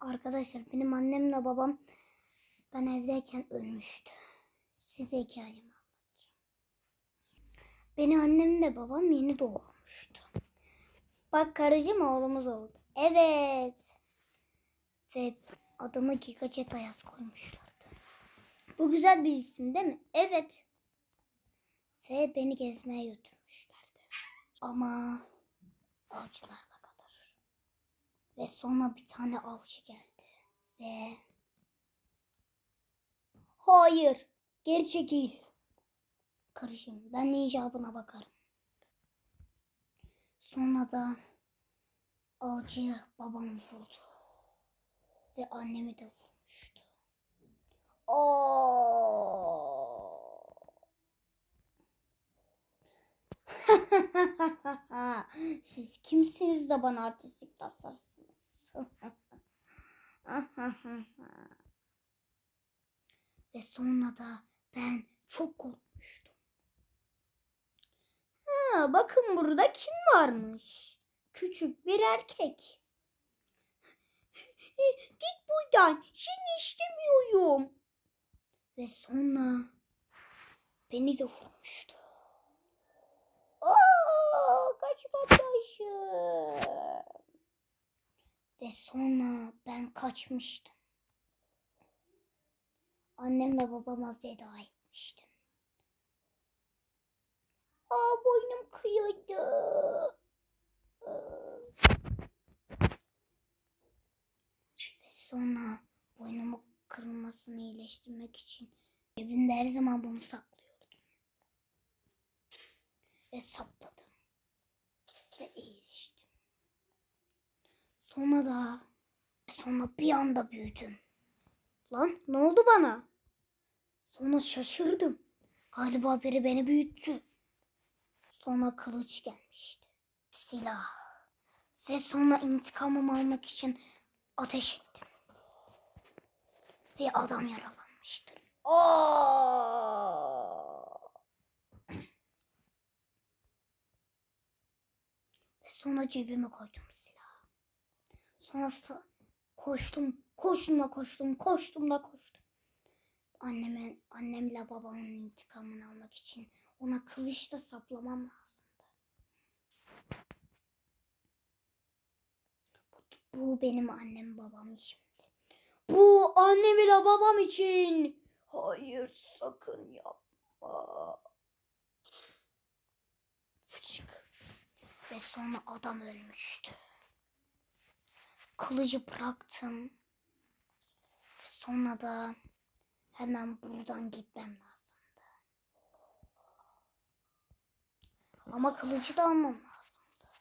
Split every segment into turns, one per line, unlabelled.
Arkadaşlar benim annemle babam ben evdeyken ölmüştü. Size hikayemi anlatacağım. Beni annemle babam yeni doğurmuştu. Bak karıcığım oğlumuz oldu. Evet. Ve adımı Gigajet Ayaz koymuşlardı. Bu güzel bir isim değil mi? Evet. Ve beni gezmeye götürmüşlerdi. Ama avcılarla kadar. Ve sonra bir tane avcı geldi. Ve... Hayır. Geri çekil. Karışım. Ben icabına bakarım. Sonra da avcı babamı vurdu. Ve annemi de vurmuştu. Oo. Siz kimsiniz de bana artistlik taslarsınız? Ve sonra da ben çok korkmuştum. Ha, bakın burada kim varmış? Küçük bir erkek. Git buradan. Seni istemiyorum. Ve sonra beni de vurmuştu. Aa, kaçma taşım. Sonra ben kaçmıştım. Annemle babama veda etmiştim. Aa boynum kıyıldı. Ve sonra boynumu kırılmasını iyileştirmek için cebimde her zaman bunu saklıyordum. Ve sapladım. Ve iyileştim. Sonra da sonra bir anda büyüdüm. Lan ne oldu bana? Sonra şaşırdım. Galiba biri beni büyüttü. Sonra kılıç gelmişti. Silah. Ve sonra intikamımı almak için ateş ettim. Ve adam yaralanmıştı. Aa! Ve sonra cebime koydum silahı. Sonra koştum, koştum da koştum, koştum da koştum. Annemin, annemle babamın intikamını almak için ona kılıçla saplamam lazımdı. Bu, bu benim annem babam için. Bu annem ile babam için. Hayır sakın yapma. Fıçık. Ve sonra adam ölmüştü. Kılıcı bıraktım. Sonra da hemen buradan gitmem lazımdı. Ama kılıcı da almam lazımdı.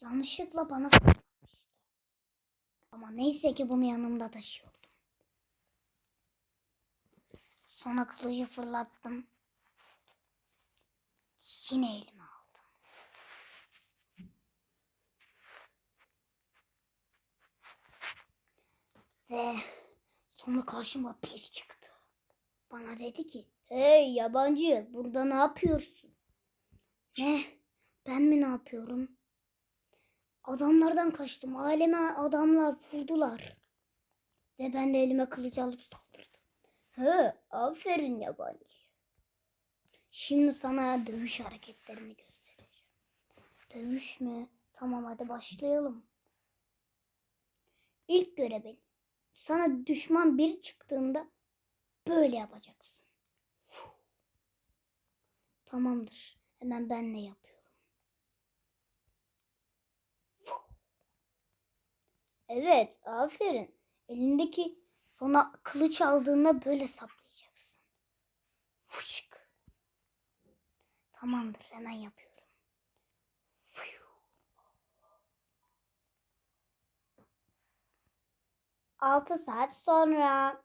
Yanlışlıkla bana saplamıştı. Ama neyse ki bunu yanımda taşıyordum. Sonra kılıcı fırlattım. Yine elime Ve sonra karşıma bir çıktı. Bana dedi ki, hey yabancı burada ne yapıyorsun? Ne? Ben mi ne yapıyorum? Adamlardan kaçtım. Aileme adamlar vurdular. Ve ben de elime kılıcı alıp saldırdım. He, aferin yabancı. Şimdi sana dövüş hareketlerini göstereceğim. Dövüş mü? Tamam hadi başlayalım. İlk görevin. Sana düşman biri çıktığında böyle yapacaksın. Fuh. Tamamdır. Hemen ben ne yapıyorum? Fuh. Evet, aferin. Elindeki sonra kılıç aldığında böyle saplayacaksın. Fışık. Tamamdır, hemen yapıyorum. 6 saat sonra.